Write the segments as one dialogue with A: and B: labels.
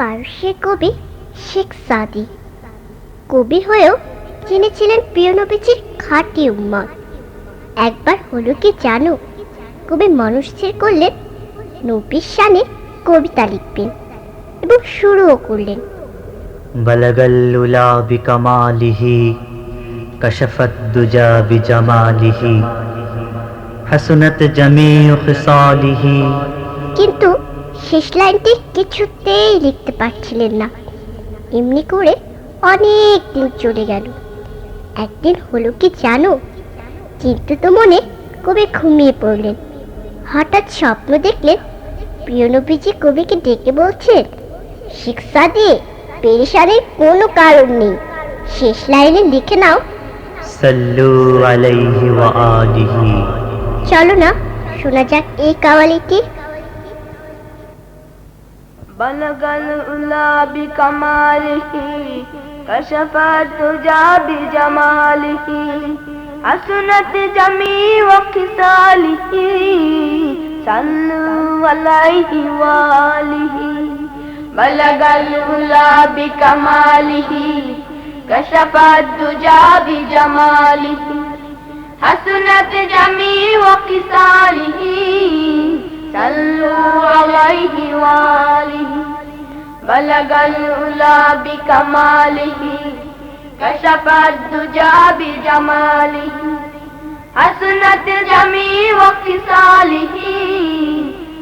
A: পারস্যের কবি শেখ সাদি। কবি হয়েও জেনেছিলেন প্রিয়নবীজির খাঁটি উম্মত। একবার হলো কি জানো? কবি মানুষ মনস্থির করলেন নবীর সানে কবিতা লিখবেন এবং শুরুও করলেন।
B: বলগল্লুলা বিকমালিহি কশফত দুজা বিজামালিহি হাসুনত জামি
A: কিন্তু শেষ লাইনটি কিছুতেই লিখতে পারছিলেন না। এমনি করে অনেক দিন চলে গেল। একদিন হলো কি জানো? কিন্তু তো মনে কবি ঘুমিয়ে পড়লেন। হঠাৎ স্বপ্ন দেখলেন প্রিয়নবীজি কবিকে ডেকে বলছেন শিক্ষা দিয়ে পেরেশানের কোনো কারণ নেই। শেষ লাইনে লিখে নাও। চলো না শোনা যাক এই কাওয়ালিটি।
C: بلغ العلا بكماله كشف الدجى بجماله حسنت جميع خصاله صلوا عليه وآله بلغ العلا بكماله كشف الدجى بجماله حسنت جميع خصاله صلوا عليه وآله بلغ العلا بكماله كشف الدجى بجماله حسنت جميع خصاله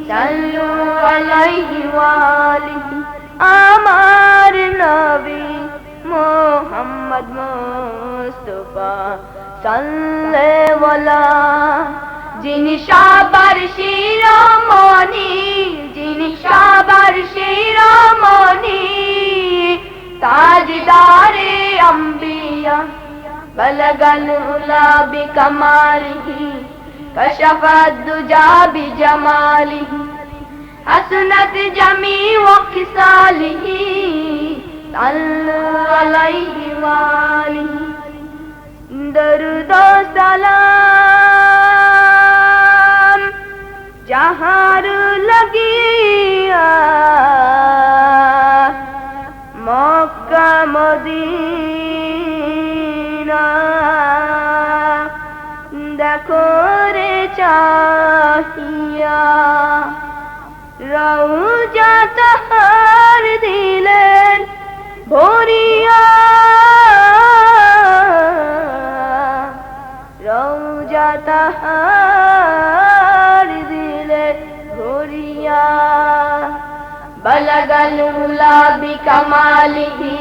C: صلوا عليه وآله আমার নবী মোহাম্মদ মুস্তফা সাল্লেওয়ালা যিনি সবার শিরোমণি بلغ العلا بكماله كشف الدجى بجماله حسنت جميع خصاله صلوا عليه وآله درد سلام جهار لگیا مکہ مدینہ করে চাহিয়া রৌজা তাহার দিলেন ভরিয়া। রৌজা দিলেন ভরিয়া। বলগল গুলাবি কমালিহি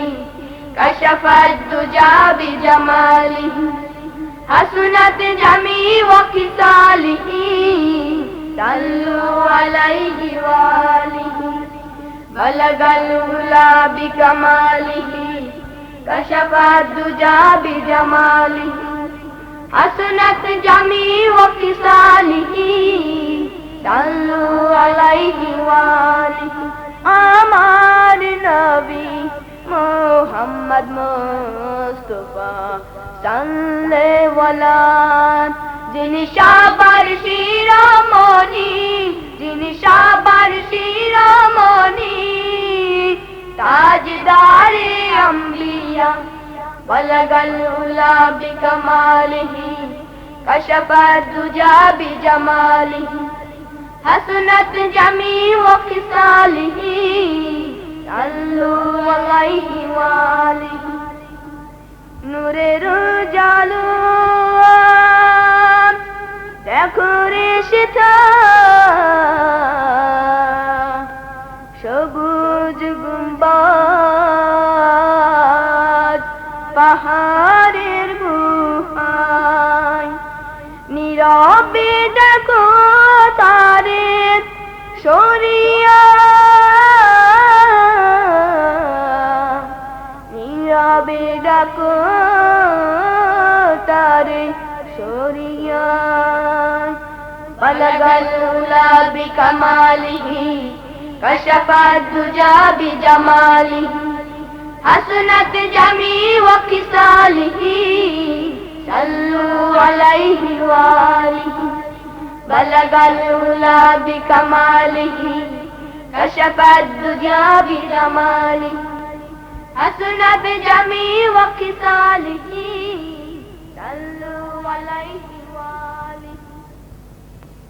C: কশফত দুজাবি জমালিহি حسنت جميع وقتاله صلوا عليه وآله بلغ الهلا بكماله كشف الدجى بجماله حسنت جميع وقتاله مصطفى صلى ولا جن شابر شیرامونی، جن شابر شیرامونی، تاجدار انبیاء، بلغ العلا بکماله کشف الدجا بجماله حسنت جميع خصاله صلوا عليه وآله দেখো রে সবুজ গুম্বাদ পাহাড়ের গুহায়। নীরবে দেখো তারে সরিয়া। নীরবে ডাকো بلغ الأولى بكماله كشف الدجى بجماله حسنت جميع وكساله صلوا عليه وآله بلغ الأولى بكماله كشف الدجى بجماله حسنت جميع وكساله صلوا عليه